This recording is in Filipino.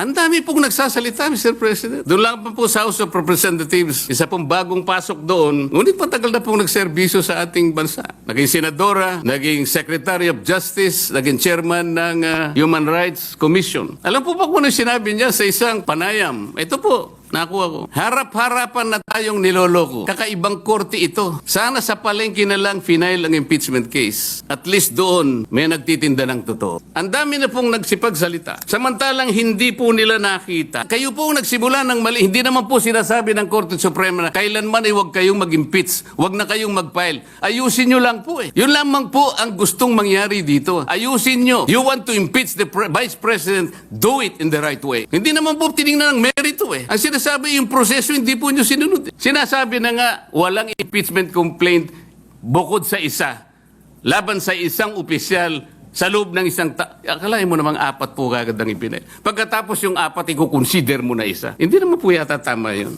Ang dami pong nagsasalita, Mr. President. Doon lang po sa House of Representatives, isa pong bagong pasok doon, ngunit matagal na pong nagserbisyo sa ating bansa. Naging senadora, naging Secretary of Justice, naging chairman ng ah, Human Rights Commission. Alam po ba kung ano sinabi niya sa isang panayam? Ito po, Nakuha ko. Harap-harapan na tayong niloloko. Kakaibang korte ito. Sana sa palengke na lang final ang impeachment case. At least doon may nagtitinda ng totoo. Ang dami na pong nagsipagsalita. Samantalang hindi po nila nakita. Kayo po nagsimula ng mali. Hindi naman po sinasabi ng Korte Suprema na kailanman ay huwag kayong mag-impeach. Huwag na kayong mag-file. Ayusin nyo lang po eh. Yun lamang po ang gustong mangyari dito. Ayusin nyo. You want to impeach the pre- Vice President, do it in the right way. Hindi naman po tinignan ng merito eh. Ang sinasabi yung proseso, hindi po nyo sinunod. Sinasabi na nga, walang impeachment complaint bukod sa isa. Laban sa isang opisyal sa loob ng isang ta- akalain mo namang apat po kagad ang ipinay. Pagkatapos yung apat, ikukonsider mo na isa. Hindi naman po yata tama yun.